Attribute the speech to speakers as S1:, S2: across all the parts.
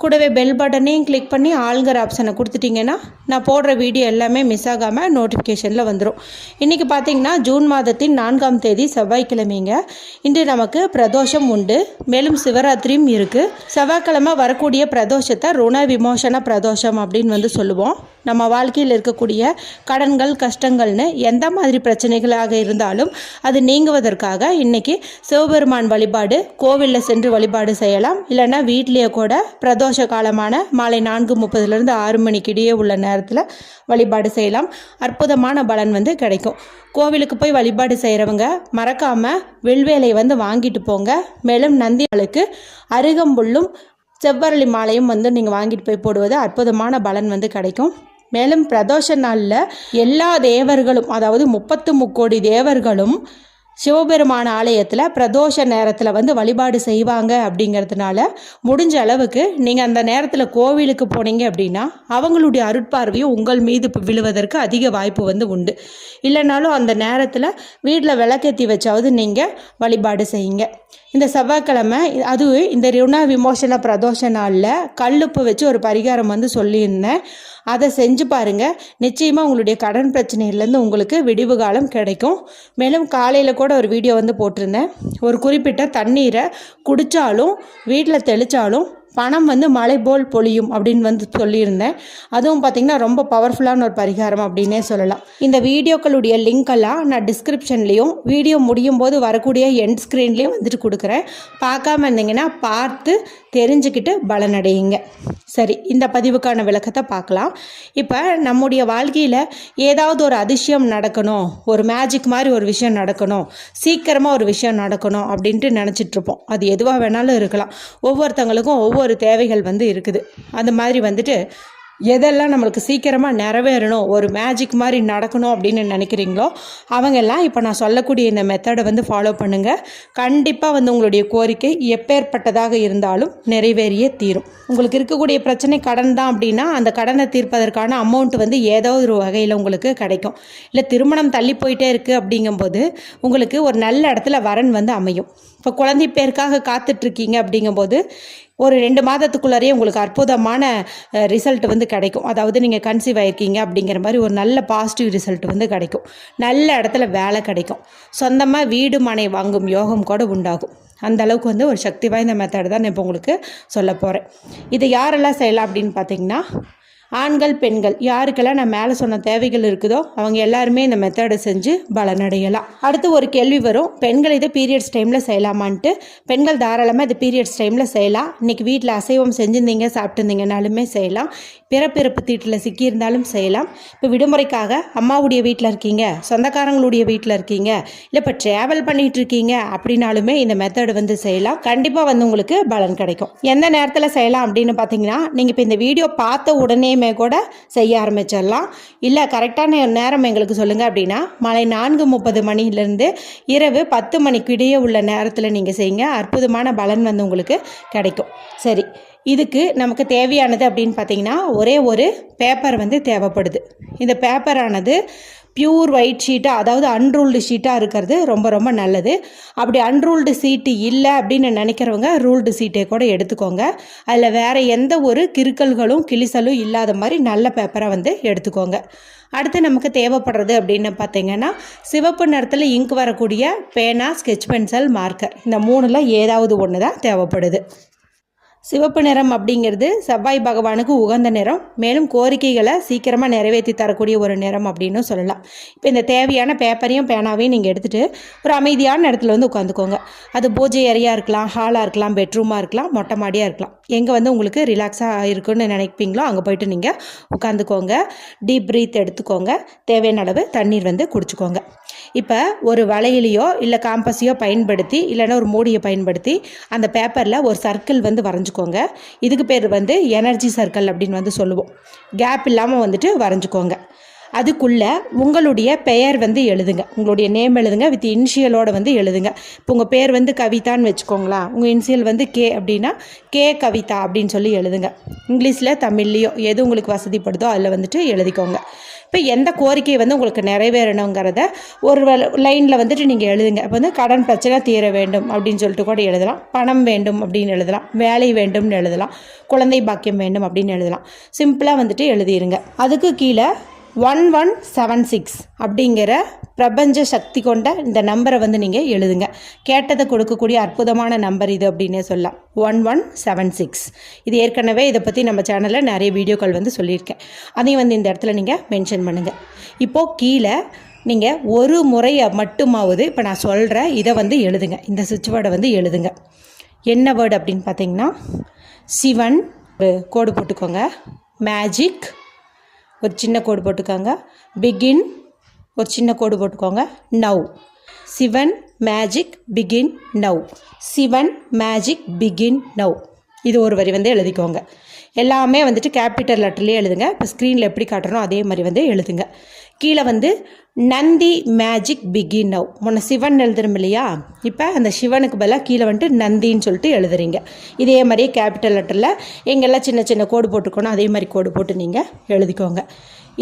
S1: கூடவே பெல் பட்டனையும் கிளிக் பண்ணி ஆளுங்கிற ஆப்ஷனை கொடுத்துட்டிங்கன்னா நான் போடுற வீடியோ எல்லாமே மிஸ் ஆகாமல் நோட்டிஃபிகேஷனில் வந்துடும் இன்றைக்கி பார்த்தீங்கன்னா ஜூன் மாதத்தின் நான்காம் தேதி செவ்வாய்க்கிழமைங்க. இன்று நமக்கு பிரதோஷம் உண்டு. மேலும் சிவராத்திரியும் இருக்குது செவ்வாய்க்கிழமை வரக்கூடிய பிரதோஷத்தை ருண விமோசன பிரதோஷம் அப்படின்னு வந்து சொல்லுவோம். நம்ம வாழ்க்கையில் இருக்கக்கூடிய கடன்கள் கஷ்டங்கள்னு எந்த மாதிரி பிரச்சனைகளாக இருந்தாலும் அது நீங்குவதற்காக இன்னைக்கு சிவபெருமான் வழிபாடு கோவிலில் சென்று வழிபாடு செய்யலாம். இல்லைன்னா வீட்லேயே கூட பிரதோஷ காலமான மாலை நான்கு முப்பதுலேருந்து ஆறு மணிக்கு இடையே உள்ள நேரத்தில் வழிபாடு செய்யலாம். அற்புதமான பலன் வந்து கிடைக்கும். கோவிலுக்கு போய் வழிபாடு செய்கிறவங்க மறக்காமல் வில்வேலை வந்து வாங்கிட்டு போங்க. மேலும் நந்திகளுக்கு அருகம்புல்லும் செவ்வரளி மாலையும் வந்து நீங்கள் வாங்கிட்டு போய் போடுவது அற்புதமான பலன் வந்து கிடைக்கும். மேலும் பிரதோஷ நாளில் எல்லா தேவர்களும் அதாவது முப்பத்து முக்கோடி தேவர்களும் சிவபெருமான ஆலயத்தில் பிரதோஷ நேரத்தில் வந்து வழிபாடு செய்வாங்க அப்படிங்கிறதுனால முடிஞ்ச அளவுக்கு நீங்கள் அந்த நேரத்தில் கோவிலுக்கு போனீங்க அப்படின்னா அவங்களுடைய அருட்பார்வையும் உங்கள் மீது விழுவதற்கு அதிக வாய்ப்பு வந்து உண்டு. இல்லைனாலும் அந்த நேரத்தில் வீட்டில் விளக்கேற்றி வச்சாவது நீங்கள் வழிபாடு செய்யுங்க. இந்த செவ்வாய்க்கிழமை அதுவும் இந்த ரிணா விமோசன பிரதோஷ நாளில் கல்லுப்பு வச்சு ஒரு பரிகாரம் வந்து சொல்லியிருந்தேன். அதை செஞ்சு பாருங்கள் நிச்சயமாக உங்களுடைய கடன் பிரச்சனையிலேருந்து உங்களுக்கு விடிவு காலம் கிடைக்கும். மேலும் காலையில் கூட ஒரு வீடியோ வந்து போட்டிருந்தேன். ஒரு குறிப்பிட்ட தண்ணீரை குடித்தாலும் வீட்டில் தெளித்தாலும் பணம் வந்து மலை போல் பொழியும் அப்படின்னு வந்து சொல்லியிருந்தேன். அதுவும் பார்த்திங்கன்னா ரொம்ப பவர்ஃபுல்லான ஒரு பரிகாரம் அப்படின்னே சொல்லலாம். இந்த வீடியோக்களுடைய லிங்க் எல்லாம் நான் டிஸ்கிரிப்ஷன்லேயும் வீடியோ முடியும் போது வரக்கூடிய எண்ட் ஸ்க்ரீன்லேயும் வந்துட்டு கொடுக்குறேன். பார்க்காம இருந்தீங்கன்னா பார்த்து தெரிஞ்சுக்கிட்டு பலனடையுங்க. சரி இந்த பதிவுக்கான விளக்கத்தை பார்க்கலாம். இப்போ நம்முடைய வாழ்க்கையில் ஏதாவது ஒரு அதிசயம் நடக்கணும் ஒரு மேஜிக் மாதிரி ஒரு விஷயம் நடக்கணும் சீக்கிரமாக ஒரு விஷயம் நடக்கணும் அப்படின்ட்டு நினச்சிட்ருப்போம் அது எதுவாக வேணாலும் இருக்கலாம். ஒவ்வொருத்தங்களுக்கும் ஒவ்வொரு தேவைகள் வந்து இருக்குது. அந்த மாதிரி வந்துட்டு எதெல்லாம் நம்மளுக்கு சீக்கிரமாக நிறைவேறணும் ஒரு மேஜிக் மாதிரி நடக்கணும் அப்படின்னு நினைக்கிறீங்களோ அவங்கெல்லாம் இப்போ நான் சொல்லக்கூடிய இந்த மெத்தடை வந்து ஃபாலோ பண்ணுங்கள் கண்டிப்பாக வந்து உங்களுடைய கோரிக்கை எப்பேற்பட்டதாக இருந்தாலும் நிறைவேறியே தீரும். உங்களுக்கு இருக்கக்கூடிய பிரச்சனை கடன் தான் அப்படின்னா அந்த கடனை தீர்ப்பதற்கான அமௌண்ட் வந்து ஏதோ ஒரு வகையில் உங்களுக்கு கிடைக்கும். இல்லை திருமணம் தள்ளி போயிட்டே இருக்குது அப்படிங்கும்போது உங்களுக்கு ஒரு நல்ல இடத்துல வரன் வந்து அமையும். இப்போ குழந்தை பேருக்காக காத்துட்ருக்கீங்க அப்படிங்கும்போது ஒரு ரெண்டு மாதத்துக்குள்ளாரே உங்களுக்கு அற்புதமான ரிசல்ட் வந்து கிடைக்கும். அதாவது நீங்கள் கன்சீவ் ஆகிருக்கீங்க அப்படிங்கிற மாதிரி ஒரு நல்ல பாசிட்டிவ் ரிசல்ட் வந்து கிடைக்கும். நல்ல இடத்துல வேலை கிடைக்கும். சொந்தமாக வீடு மனை வாங்கும் யோகம் கூட உண்டாகும். அந்த அளவுக்கு வந்து ஒரு சக்தி வாய்ந்த மெத்தட் தான் நான் இப்போ உங்களுக்கு சொல்ல போகிறேன் இதை யாரெல்லாம் செய்யலாம் அப்படின்னு பார்த்தீங்கன்னா ஆண்கள் பெண்கள் யாருக்கெல்லாம் நான் மேலே சொன்ன தேவைகள் இருக்குதோ அவங்க எல்லாருமே இந்த மெத்தடை செஞ்சு பலனடையலாம். அடுத்து ஒரு கேள்வி வரும். பெண்கள் இதை பீரியட்ஸ் டைமில் செய்யலாமான்ட்டு. பெண்கள் தாராளமாக இது பீரியட்ஸ் டைமில் செய்யலாம். இன்றைக்கி வீட்டில் அசைவம் செஞ்சுருந்தீங்க சாப்பிட்டுருந்தீங்கனாலுமே செய்யலாம். பிறப்பிறப்பு தீட்டில் சிக்கியிருந்தாலும் செய்யலாம். இப்போ விடுமுறைக்காக அம்மாவுடைய வீட்டில் இருக்கீங்க சொந்தக்காரங்களுடைய வீட்டில் இருக்கீங்க இல்லை இப்போ ட்ராவல் பண்ணிகிட்டு இருக்கீங்க அப்படின்னாலுமே இந்த மெத்தடு வந்து செய்யலாம். கண்டிப்பாக வந்து உங்களுக்கு பலன் கிடைக்கும். எந்த நேரத்தில் செய்யலாம் அப்படின்னு பார்த்தீங்கன்னா நீங்கள் இப்போ இந்த வீடியோ பார்த்த உடனே உடனேயுமே கூட செய்ய ஆரம்பிச்சிடலாம். இல்லை கரெக்டான நேரம் எங்களுக்கு சொல்லுங்கள் அப்படின்னா மாலை நான்கு முப்பது மணிலேருந்து இரவு பத்து மணிக்கு இடையே உள்ள நேரத்தில் நீங்கள் செய்யுங்க. அற்புதமான பலன் வந்து உங்களுக்கு கிடைக்கும். சரி இதுக்கு நமக்கு தேவையானது அப்படின்னு பார்த்தீங்கன்னா ஒரே ஒரு பேப்பர் வந்து தேவைப்படுது. இந்த பேப்பரானது பியூர் ஒயிட் ஷீட்டாக அதாவது அன்ரூல்டு ஷீட்டாக இருக்கிறது. ரொம்ப ரொம்ப நல்லது. அப்படி அன்ரூல்டு சீட்டு இல்லை அப்படின்னு நினைக்கிறவங்க ரூல்டு சீட்டை கூட எடுத்துக்கோங்க. அதில் வேறு எந்த ஒரு கிறுக்கல்களும் கிளிசலும் இல்லாத மாதிரி நல்ல பேப்பரை வந்து எடுத்துக்கோங்க. அடுத்து நமக்கு தேவைப்படுறது அப்படின்னு பார்த்தீங்கன்னா சிவப்பு நிறத்தில் இங்க் வரக்கூடிய பேனா ஸ்கெச் பென்சில் மார்க்கர் இந்த மூணில் ஏதாவது ஒன்று தான் தேவைப்படுது. சிவப்பு நிறம் அப்படிங்கிறது செவ்வாய் பகவானுக்கு உகந்த நிறம். மேலும் கோரிக்கைகளை சீக்கிரமாக நிறைவேற்றி தரக்கூடிய ஒரு நிறம் அப்படின்னு சொல்லலாம். இப்போ இந்த தேவையான பேப்பரையும் பேனாவையும் நீங்கள் எடுத்துகிட்டு ஒரு அமைதியான இடத்துல வந்து உட்காந்துக்கோங்க. அது பூஜை அறையாக இருக்கலாம் ஹாலாக இருக்கலாம் பெட்ரூமாக இருக்கலாம் மொட்டை மாடியாக இருக்கலாம். எங்கே வந்து உங்களுக்கு ரிலாக்ஸாக இருக்குன்னு நினைப்பீங்களோ அங்கே போயிட்டு நீங்கள் உட்காந்துக்கோங்க. டீப் ப்ரீத் எடுத்துக்கோங்க. தேவையான அளவு தண்ணீர் வந்து குடிச்சுக்கோங்க. இப்போ ஒரு வளையிலையோ இல்லை காம்பஸையோ பயன்படுத்தி இல்லைன்னா ஒரு மூடியை பயன்படுத்தி அந்த பேப்பரில் ஒரு சர்க்கிள் வந்து வரைஞ்சிக்கோங்க. இதுக்கு பேர் வந்து எனர்ஜி சர்க்கிள் அப்படின்னு வந்து சொல்லுவோம். கேப் இல்லாமல் வந்துட்டு வரைஞ்சிக்கோங்க. அதுக்குள்ளே உங்களுடைய பெயர் வந்து எழுதுங்க. உங்களுடைய நேம் எழுதுங்க. வித் இனிஷியலோட வந்து எழுதுங்க. இப்போ உங்கள் பேர் வந்து கவிதான்னு வச்சுக்கோங்களேன். உங்கள் இனிஷியல் வந்து கே அப்படின்னா கே கவிதா அப்படின்னு சொல்லி எழுதுங்க. இங்கிலீஷில் தமிழ்லேயோ எது உங்களுக்கு வசதிப்படுதோ அதில் வந்துட்டு எழுதிக்கோங்க. இப்போ எந்த கோரிக்கை வந்து உங்களுக்கு நிறைவேறணுங்கிறத ஒரு லைனில் வந்துட்டு நீங்கள் எழுதுங்க. இப்போ வந்து கடன் பிரச்சனை தீர வேண்டும் அப்படின்னு சொல்லிட்டு கூட எழுதலாம். பணம் வேண்டும் அப்படின்னு எழுதலாம். வேலை வேண்டும்னு எழுதலாம். குழந்தை பாக்கியம் வேண்டும் அப்படின்னு எழுதலாம். சிம்பிளாக வந்துட்டு எழுதிடுங்க அதுக்கு கீழே ஒன் ஒன் செவன் சிக்ஸ் அப்படிங்கிற பிரபஞ்ச சக்தி கொண்ட இந்த நம்பரை வந்து நீங்கள் எழுதுங்க. கேட்டதை கொடுக்கக்கூடிய அற்புதமான நம்பர் இது அப்படின்னே சொல்லலாம். ஒன் ஒன் செவன் சிக்ஸ் இது ஏற்கனவே இதை பற்றி நம்ம சேனலில் நிறைய வீடியோக்கள் வந்து சொல்லியிருக்கேன். அதையும் வந்து இந்த இடத்துல நீங்கள் மென்ஷன் பண்ணுங்கள் இப்போது கீழே நீங்கள் ஒரு முறையை மட்டுமாவது இப்போ நான் சொல்கிறேன் இதை வந்து எழுதுங்க. இந்த சுவிட்ச் வேர்டை வந்து எழுதுங்க. என்ன வேர்டு அப்படின்னு பார்த்தீங்கன்னா சிவன். கோடு போட்டுக்கோங்க. மேஜிக் ஒரு சின்ன கோடு போட்டுக்கோங்க. பிகின் ஒரு சின்ன கோடு போட்டுக்கோங்க. Now Sivan magic begin now Sivan magic begin now இது ஒரு வரி வந்து எழுதிக்கோங்க. எல்லாமே வந்துட்டு கேபிட்டல் லெட்டர்லேயே எழுதுங்க. இப்போ ஸ்க்ரீனில் எப்படி காட்டுறோம் அதே மாதிரி வந்து எழுதுங்க. கீழே வந்து நந்தி மேஜிக் பிகின் நவ் முன்ன சிவன் எழுதுறோம் இல்லையா? இப்போ அந்த சிவனுக்கு பதிலாக கீழே வந்துட்டு நந்தின்னு சொல்லிட்டு எழுதுறீங்க. இதே மாதிரியே கேபிட்டல் லெட்டரில் எங்கெல்லாம் சின்ன சின்ன கோடு போட்டுக்கணும் அதே மாதிரி கோடு போட்டு நீங்கள் எழுதிக்கோங்க.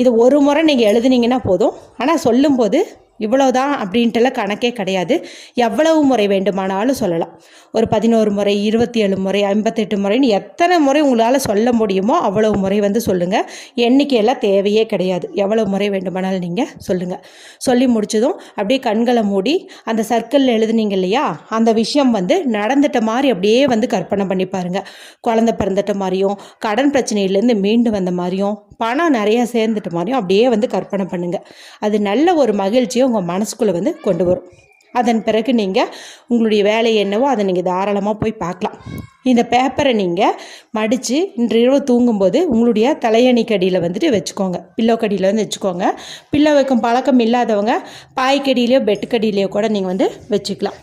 S1: இது ஒரு முறை நீங்கள் எழுதுனீங்கன்னா போதும். ஆனால் சொல்லும்போது இவ்வளவுதான் அப்படின்ட்டுலாம் கணக்கே கிடையாது. எவ்வளவு முறை வேண்டுமானாலும் சொல்லலாம். ஒரு பதினோரு முறை இருபத்தி ஏழு முறை ஐம்பத்தெட்டு முறைன்னு எத்தனை முறை உங்களால் சொல்ல முடியுமோ அவ்வளவு முறை வந்து சொல்லுங்கள் எண்ணிக்கையெல்லாம் தேவையே கிடையாது. எவ்வளவு முறை வேண்டுமானாலும் நீங்கள் சொல்லுங்கள் சொல்லி முடிச்சதும் அப்படியே கண்களை மூடி அந்த சர்க்கிளில் எழுதுனீங்க இல்லையா? அந்த விஷயம் வந்து நடந்துட்ட மாதிரி அப்படியே வந்து கற்பனை பண்ணி பாருங்கள் குழந்த பிறந்துட்ட மாதிரியும் கடன் பிரச்சனையிலேருந்து மீண்டு வந்த மாதிரியும் பணம் நிறையா சேர்ந்துட்ட மாதிரியும் அப்படியே வந்து கற்பனை பண்ணுங்கள் அது நல்ல ஒரு மகிழ்ச்சியை உங்கள் மனசுக்குள்ளே வந்து கொண்டு வரும். அதன் பிறகு நீங்கள் உங்களுடைய வேலை என்னவோ அதை நீங்கள் தாராளமாக போய் பார்க்கலாம். இந்த பேப்பரை நீங்கள் மடித்து இன்று இரவு தூங்கும்போது உங்களுடைய தலையணிக்கடியில் வந்துட்டு வச்சுக்கோங்க. பில்லோ கடியில் வந்து வச்சுக்கோங்க. பில்லோ வைக்கும் பழக்கம் இல்லாதவங்க பாய்க்கடியிலையோ பெட்டுக்கடியிலையோ கூட நீங்கள் வந்து வச்சுக்கலாம்.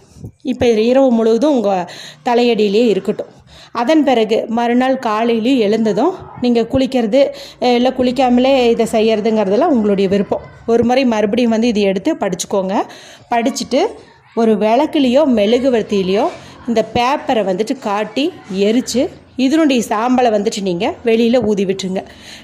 S1: இப்போ இரவு முழுவதும் உங்கள் தலையடியிலே இருக்கட்டும். அதன் பிறகு மறுநாள் காலையிலையும் எழுந்ததும் நீங்கள் குளிக்கிறது இல்லை குளிக்காமலே இதை செய்கிறதுங்கிறதெல்லாம் உங்களுடைய விருப்பம். ஒரு முறை மறுபடியும் வந்து இதை எடுத்து படிச்சுக்கோங்க. படிச்சுட்டு ஒரு விளக்குலேயோ மெழுகுவர்த்தியிலையோ இந்த பேப்பரை வந்துட்டு காட்டி எரித்து இதனுடைய சாம்பலை வந்துட்டு நீங்கள் வெளியில் ஊதி விட்டுருங்க.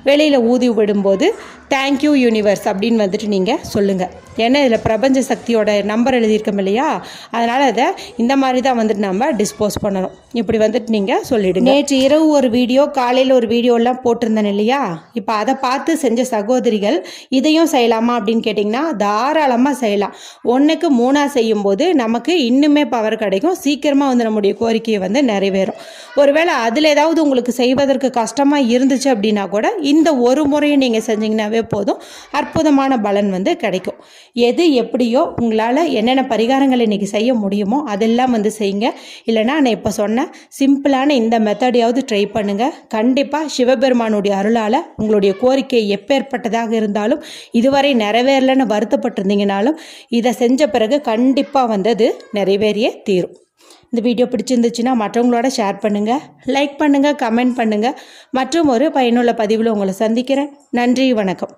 S1: வெளியில் ஊதி விடும்போது தேங்க்யூ யூனிவர்ஸ் அப்படின்னு வந்துட்டு நீங்கள் சொல்லுங்கள் ஏன்னா இதில் பிரபஞ்ச சக்தியோட நம்பர் எழுதியிருக்கோம் இல்லையா? அதனால் அதை இந்த மாதிரி தான் வந்துட்டு நம்ம டிஸ்போஸ் பண்ணணும். இப்படி வந்துட்டு நீங்கள் சொல்லிவிடுங்க நேற்று இரவு ஒரு வீடியோ காலையில் ஒரு வீடியோலாம் போட்டிருந்தேன் இல்லையா? இப்போ அதை பார்த்து செஞ்ச சகோதரிகள் இதையும் செய்யலாமா? அப்படின்னு கேட்டிங்கன்னா தாராளமாக செய்யலாம். ஒன்றுக்கு மூணாக செய்யும்போது நமக்கு இன்னுமே பவர் கிடைக்கும். சீக்கிரமாக வந்து நம்முடைய கோரிக்கையை வந்து நிறைவேறும். ஒருவேளை அதில் ஏதாவது உங்களுக்கு செய்வதற்கு கஷ்டமாக இருந்துச்சு அப்படின்னா கூட இந்த ஒரு முறையை நீங்கள் செஞ்சிங்கனாவே போதும். அற்புதமான பலன் வந்து கிடைக்கும். எது எப்படியோ உங்களால் என்னென்ன பரிகாரங்கள் இன்றைக்கி செய்ய முடியுமோ அதெல்லாம் வந்து செய்யுங்க. இல்லைனா நான் இப்போ சொன்ன சிம்பிளான இந்த மெத்தடையாவது ட்ரை பண்ணுங்கள் கண்டிப்பாக சிவபெருமானுடைய அருளால் உங்களுடைய கோரிக்கை எப்பேற்பட்டதாக இருந்தாலும் இதுவரை நிறைவேறலன்னு வருத்தப்பட்டிருந்தீங்கனாலும் இதை செஞ்ச பிறகு கண்டிப்பாக வந்து அது நிறைவேறியே தீரும். இந்த வீடியோ பிடிச்சிருந்துச்சுன்னா மற்றவங்களோட ஷேர் பண்ணுங்கள் லைக் பண்ணுங்கள் கமெண்ட் பண்ணுங்கள் மற்றும் ஒரு பயனுள்ள பதிவில் உங்களை சந்திக்கிறேன். நன்றி வணக்கம்.